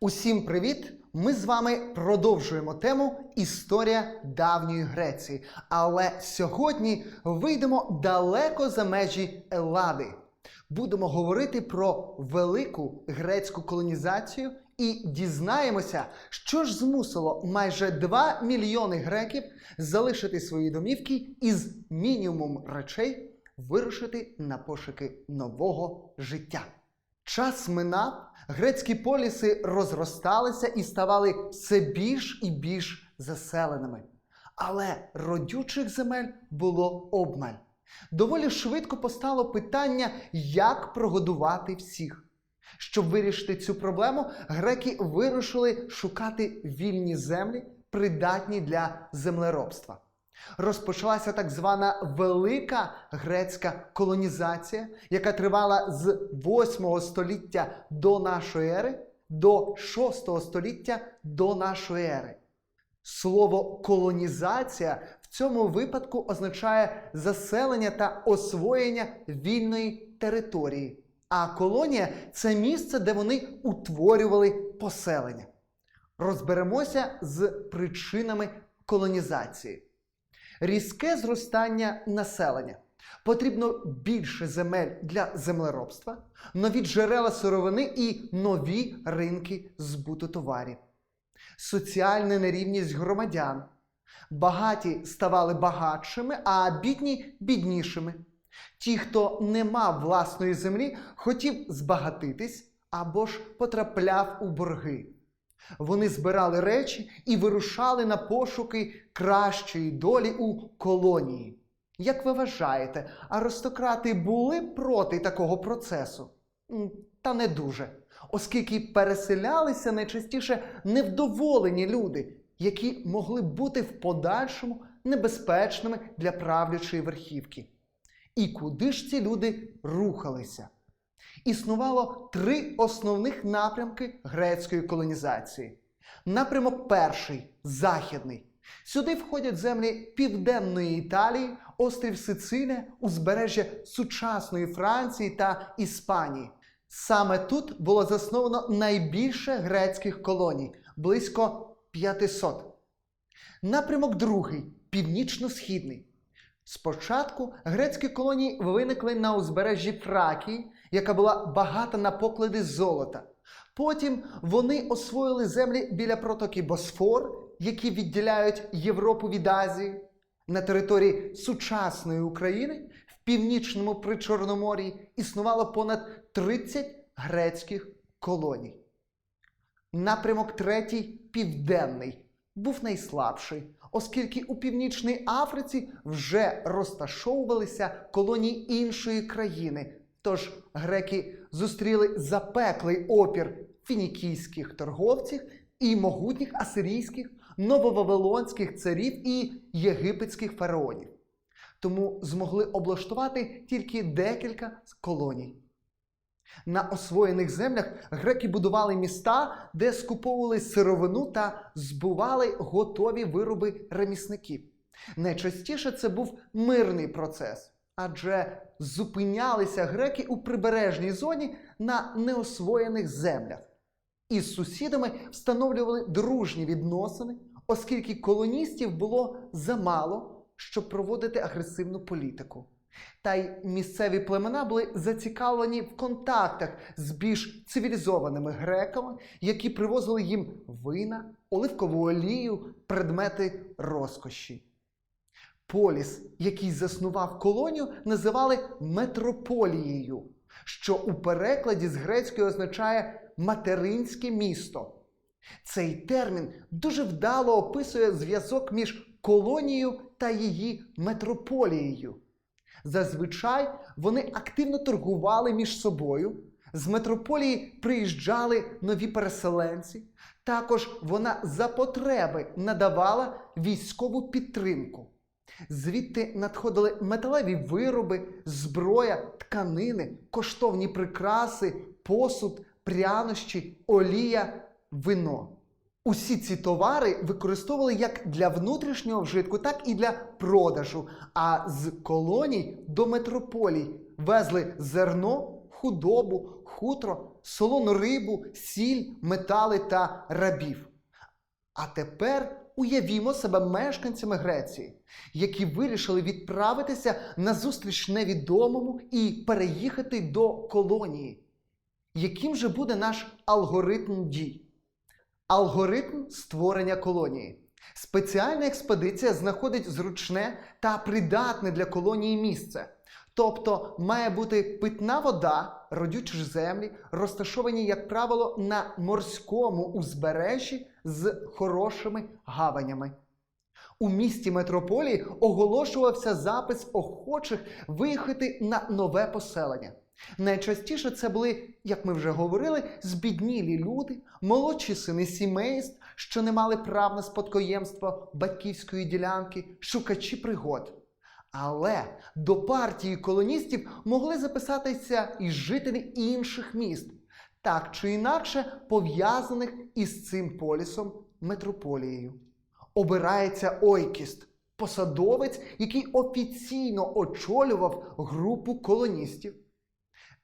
Усім привіт! Ми з вами продовжуємо тему Історія давньої Греції. Але сьогодні вийдемо далеко за межі Елади. Будемо говорити про велику грецьку колонізацію і дізнаємося, що ж змусило майже 2 мільйони греків залишити свої домівки і з мінімумом речей вирушити на пошуки нового життя. Час минав, грецькі поліси розросталися і ставали все більш і більш заселеними. Але родючих земель було обмаль. Доволі швидко постало питання, як прогодувати всіх. Щоб вирішити цю проблему, греки вирушили шукати вільні землі, придатні для землеробства. Розпочалася так звана велика грецька колонізація, яка тривала з 8 століття до нашої ери до 6 століття до нашої ери. Слово колонізація в цьому випадку означає заселення та освоєння вільної території. А колонія це місце, де вони утворювали поселення. Розберемося з причинами колонізації. Різке зростання населення. Потрібно більше земель для землеробства, нові джерела сировини і нові ринки збуту товарів. Соціальна нерівність громадян. Багаті ставали багатшими, а бідні біднішими. Ті, хто не мав власної землі, хотів збагатитись або ж потрапляв у борги. Вони збирали речі і вирушали на пошуки кращої долі у колонії. Як ви вважаєте, аристократи були проти такого процесу? Та не дуже, оскільки переселялися найчастіше невдоволені люди, які могли бути в подальшому небезпечними для правлячої верхівки. І куди ж ці люди рухалися? Існувало три основних напрямки грецької колонізації. Напрямок перший західний. Сюди входять землі Південної Італії, острів Сицилія, узбережжя сучасної Франції та Іспанії. Саме тут було засновано найбільше грецьких колоній близько 500. Напрямок другий північно-східний. Спочатку грецькі колонії виникли на узбережжі Фракії, яка була багата на поклади золота. Потім вони освоїли землі біля протоки Босфор, які відділяють Європу від Азії. На території сучасної України в північному причорномор'ї існувало понад 30 грецьких колоній. Напрямок третій південний був найслабший, оскільки у Північній Африці вже розташовувалися колонії іншої країни. Тож греки зустріли запеклий опір фінікійських торговців і могутніх асирійських, нововавилонських царів і єгипетських фараонів. Тому змогли облаштувати тільки декілька колоній. На освоєних землях греки будували міста, де скуповували сировину та збували готові вироби ремісників. Найчастіше це був мирний процес, адже зупинялися греки у прибережній зоні на неосвоєних землях. Із сусідами встановлювали дружні відносини, оскільки колоністів було замало, щоб проводити агресивну політику. Та й місцеві племена були зацікавлені в контактах з більш цивілізованими греками, які привозили їм вина, оливкову олію, предмети розкоші. Поліс, який заснував колонію, називали метрополією, що у перекладі з грецької означає материнське місто. Цей термін дуже вдало описує зв'язок між колонією та її метрополією. Зазвичай вони активно торгували між собою. З метрополії приїжджали нові переселенці. Також вона за потреби надавала військову підтримку. Звідти надходили металеві вироби, зброя, тканини, коштовні прикраси, посуд, прянощі, олія, вино. Усі ці товари використовували як для внутрішнього вжитку, так і для продажу. А з колоній до метрополій везли зерно, худобу, хутро, солону рибу, сіль, метали та рабів. А тепер уявімо себе мешканцями Греції, які вирішили відправитися на зустріч невідомому і переїхати до колонії. Яким же буде наш алгоритм дій? Алгоритм створення колонії. Спеціальна експедиція знаходить зручне та придатне для колонії місце. Тобто має бути питна вода, родючі землі, розташовані, як правило, на морському узбережжі з хорошими гаванями. У місті метрополії оголошувався запис охочих виїхати на нове поселення. Найчастіше це були, як ми вже говорили, збіднілі люди, молодші сини сімейств, що не мали прав на спадкоємство батьківської ділянки, шукачі пригод. Але до партії колоністів могли записатися і жителі інших міст, так чи інакше пов'язаних із цим полісом метрополією. Обирається Ойкіст, посадовець, який офіційно очолював групу колоністів.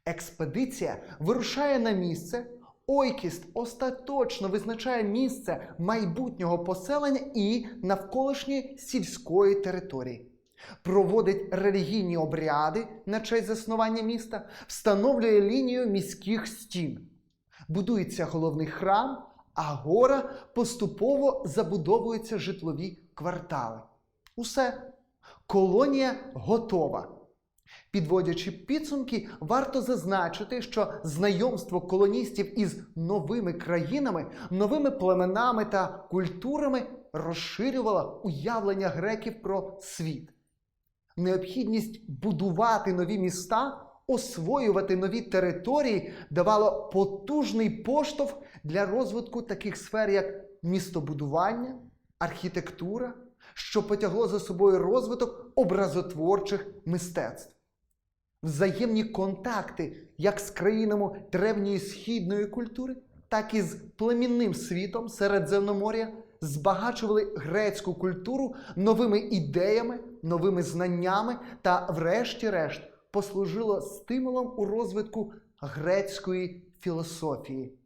Експедиція вирушає на місце. Ойкіст остаточно визначає місце майбутнього поселення і навколишньої сільської території. Проводить релігійні обряди на честь заснування міста, встановлює лінію міських стін. Будується головний храм, а гора поступово забудовуються житлові квартали. Усе. Колонія готова. Підводячи підсумки, варто зазначити, що знайомство колоністів із новими країнами, новими племенами та культурами розширювало уявлення греків про світ. Необхідність будувати нові міста, освоювати нові території давало потужний поштовх для розвитку таких сфер, як містобудування, архітектура, що потягло за собою розвиток образотворчих мистецтв. Взаємні контакти як з країнами древньої східної культури, так і з племінним світом Середземномор'я збагачували грецьку культуру новими ідеями, новими знаннями та, врешті-решт, послужило стимулом у розвитку грецької філософії.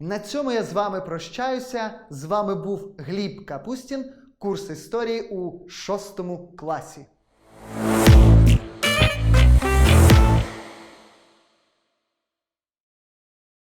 На цьому я з вами прощаюся. З вами був Гліб Капустін, курс історії у шостому класі.